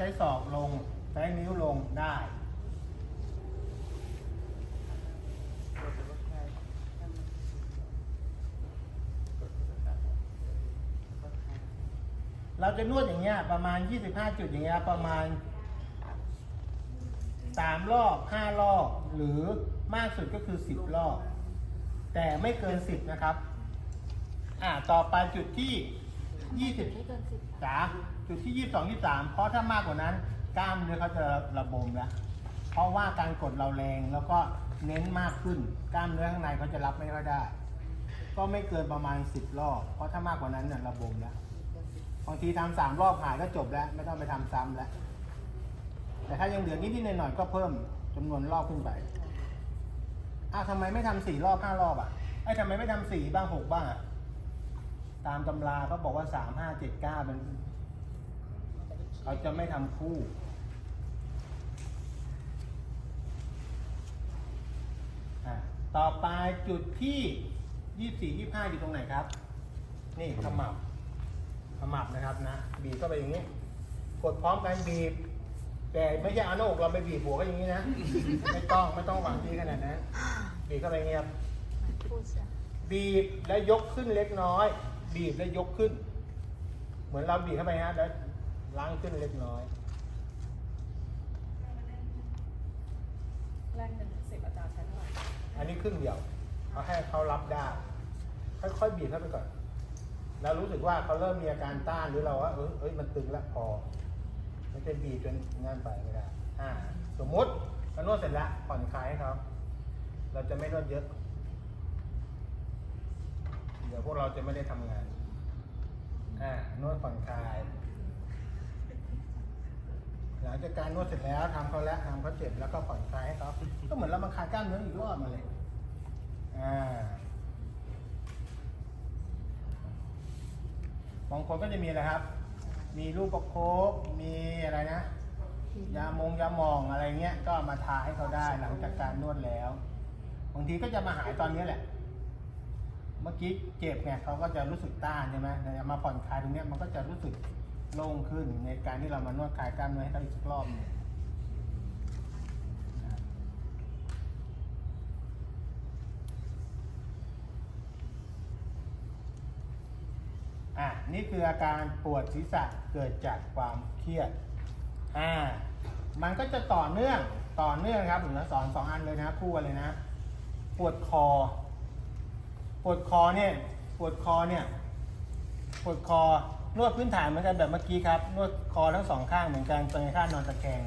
ใช้ศอกลง ใช้นิ้วลงได้เราจะนวดอย่างเงี้ยประมาณ 25 จุดอย่างเงี้ยประมาณ 3 รอบ 5 รอบ หรือมากสุดก็คือ 10 รอบ แต่ไม่เกิน 10 นะครับ อ่าต่อไปจุดที่ 20ไม่เกินสิบจ๋าจุดที่22 23เพราะถ้ามากกว่านั้นกล้ามเนื้อเขาจะระบมแล้วเพราะว่าการกดเราแรงแล้วก็เน้นมากขึ้น กล้ามเนื้อข้างในเขาจะรับไม่ค่อยได้ ก็ไม่เกินประมาณ10รอบ เพราะถ้ามากกว่านั้นเนี่ยระบมแล้วบางทีทำสามรอบหายก็จบแล้ว ไม่ต้องไปทำซ้ำแล้ว แต่ถ้ายังเหลือนิดๆหน่อยๆก็เพิ่มจำนวนรอบขึ้นไปอ้าวทำไมไม่ทำสี่รอบห้ารอบอะไอ้ยทำไมไม่ทำสี่บ้างหกบ้างอะ ตามตำราเขาบอกว่าสามห้าเจ็ดเก้ามันเขาจะไม่ทำคู่อะต่อไปจุดที่ยี่สี่ยี่ห้าอยู่ตรงไหนครับ นี่ขมับขมับนะครับนะ บีบเข้าไปอย่างนี้ กดพร้อมกันบีบ แต่ไม่ใช่เอาหน้าอกเราไปบีบหัวก็อย่างนี้นะ ไม่ต้องไม่ต้องหวังดีขนาดนั้นบีบเข้าไปอย่างนี้ครับพูดซะบีบแล้วยกขึ้นเล็กน้อย บีบแล้วยกขึ้น เหมือนเราบีบเข้าไปฮะแล้วล้างขึ้นเล็กน้อยแรกเป็นสิบอาจารย์ใช้เท่าไหร่อันนี้ครึ่งเดียวเอาให้เขารับได้ ค่อยๆบีบเข้าไปก่อน แล้วรู้สึกว่าเขาเริ่มมีอาการต้านหรือเราว่าเออเอ้ยมันตึงแล้วพอไม่ใช่บีบจนงานไปไม่ได้อ่า สมมุติเรานวดเสร็จแล้วผ่อนคลายให้เขาเราจะไม่นวดเยอะเดี๋ยวพวกเราจะไม่ได้ทำงาน อ่านวดผ่อนคลาย หลังจากการนวดเสร็จแล้วทำเขาแล้วทำเขาเจ็บแล้วก็ผ่อนคลายให้เขาก็เหมือนเรามาคลายกล้ามเนื้ออีกรอบมาเลย อ่าบางคนก็จะมีอะไรครับ มีลูกประคบมีอะไรนะ ยามงยาหมองอะไรเงี้ย ก็มาทาให้เขาได้หลังจากการนวดแล้ว บางทีก็จะมาหายตอนนี้แหละ เมื่อกี้เจ็บไงเขาก็จะรู้สึกต้านใช่ไหมแต่มาผ่อนคลายตรงเนี้ยมันก็จะรู้สึกโล่งขึ้นในการที่เรามานวดคลายกล้ามเนื้อให้เขาอีกสักรอบหนึงอะนี่คืออาการปวดศีรษะเกิดจากความเครียดอ่ามันก็จะต่อเนื่องต่อเนื่องครับผมจะสอนสองอันเลยนะคู่กันเลยนะ ปวดคอ วดคอเนี่ยปวดคอเนี่ยปวดคอนวดพื้นฐานเหมือนกันแบบเมื่อกี้ครับนวดคอทั้งสองข้างเหมือนกันตรงข้างนอนตะแคง